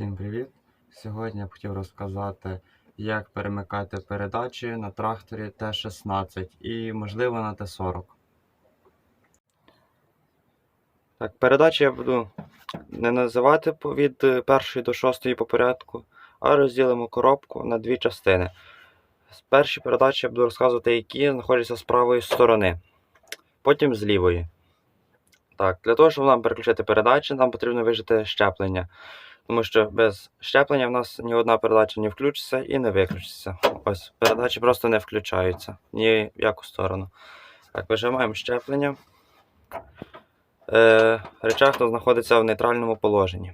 Всім привіт! Сьогодні я б хотів розказати, як перемикати передачі на тракторі Т-16 і, можливо, на Т-40. Так, передачі я буду не називати від е, першої до шостої по порядку, а розділимо коробку на дві частини. З першої передачі я буду розказувати, які знаходяться з правої сторони, потім з лівої. Так, для того, щоб нам переключити передачі, нам потрібно вижити щеплення. Тому що без щеплення в нас ні одна передача не включиться і не виключиться. Ось, передачі просто не включаються ні в яку сторону. Так, вижимаємо щеплення. Е, речахто знаходиться в нейтральному положенні.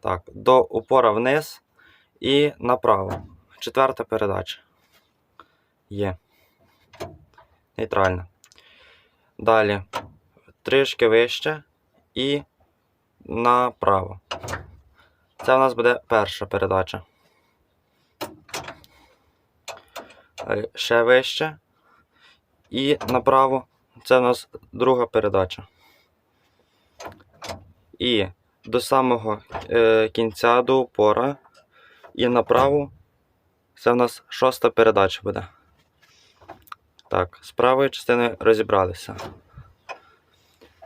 Так, до упора вниз і направо. Четверта передача. Є. Нейтральна. Далі. Трішки вище і направо. Це у нас буде перша передача. Ще вище. І направо це у нас друга передача. І до самого е, кінця до упора. І направо це у нас шоста передача буде. Так, з правої частини розібралися.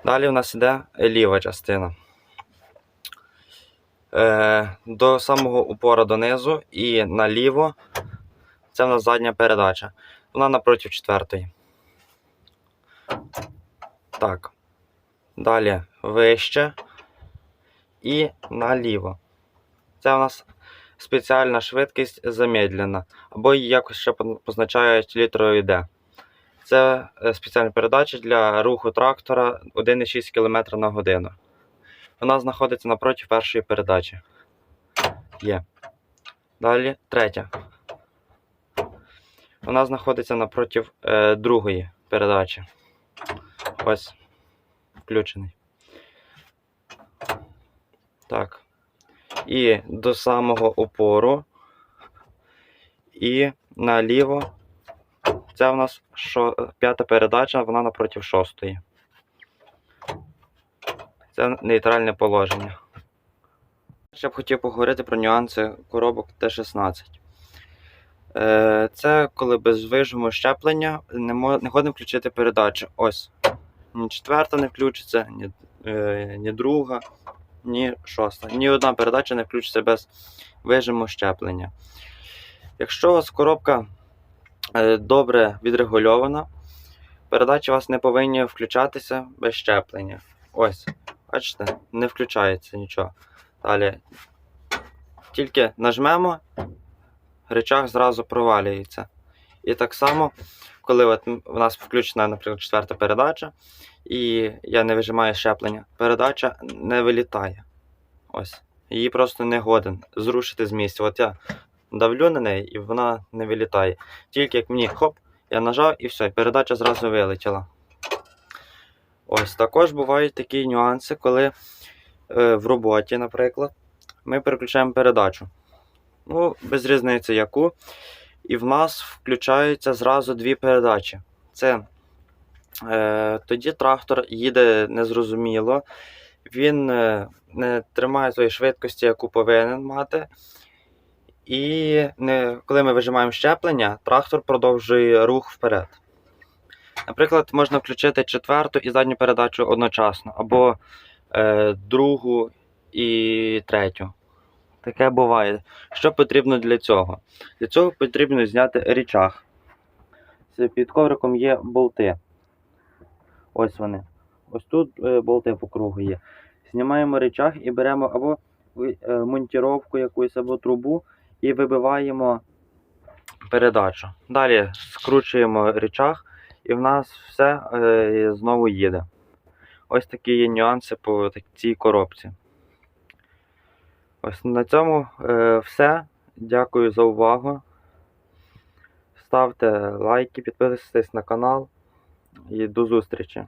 Далі у нас йде ліва частина е, до самого упора донизу і наліво. Це в нас задня передача. Вона напроти четвертої. Так. Далі вище і наліво. Це у нас спеціальна швидкість замедлена. Або її якось ще позначають літерою D. Це е, спеціальна передача для руху трактора 1,6 км на годину. Вона знаходиться напроти першої передачі. Є. Далі третя. Вона знаходиться напроти е, другої передачі. Ось. Включений. Так. І до самого опору. І наліво. Це у нас шо, п'ята передача, вона напроти шостої. Це нейтральне положення. Ще б хотів поговорити про нюанси коробок Т-16. Е, Це коли без вижиму щеплення не, годно включити передачу. Ось. Ні четверта не включиться, ні, е, ні друга, ні шоста. Ні одна передача не включиться без вижиму щеплення. Якщо у вас коробка е, добре відрегульована, передачі у вас не повинні включатися без щеплення. Ось. Бачите, не включається нічого. Далі. Тільки нажмемо, речах зразу провалюється. І так само, коли от в нас включена, наприклад, четверта передача, і я не вижимаю щеплення, передача не вилітає. Ось. Її просто не годен зрушити з місця. От я давлю на неї і вона не вилітає. Тільки як мені хоп, я нажав і все, передача зразу вилетіла. Ось також бувають такі нюанси, коли е, в роботі, наприклад, ми переключаємо передачу. Ну, без різниці яку. І в нас включаються зразу дві передачі. Це е, тоді трактор їде незрозуміло, він е, не тримає тої швидкості, яку повинен мати. І не, коли ми вижимаємо щеплення, трактор продовжує рух вперед. Наприклад, можна включити четверту і задню передачу одночасно, або е, другу і третю. Таке буває. Що потрібно для цього? Для цього потрібно зняти річаг. Це Під ковриком є болти. Ось вони. Ось тут е, болти по кругу є. Знімаємо речах і беремо або е, монтіровку якусь, або трубу і вибиваємо передачу. Далі скручуємо речах і в нас все е, знову їде. Ось такі є нюанси по цій коробці. Ось на цьому е, все. Дякую за увагу. Ставте лайки, підписуйтесь на канал і до зустрічі.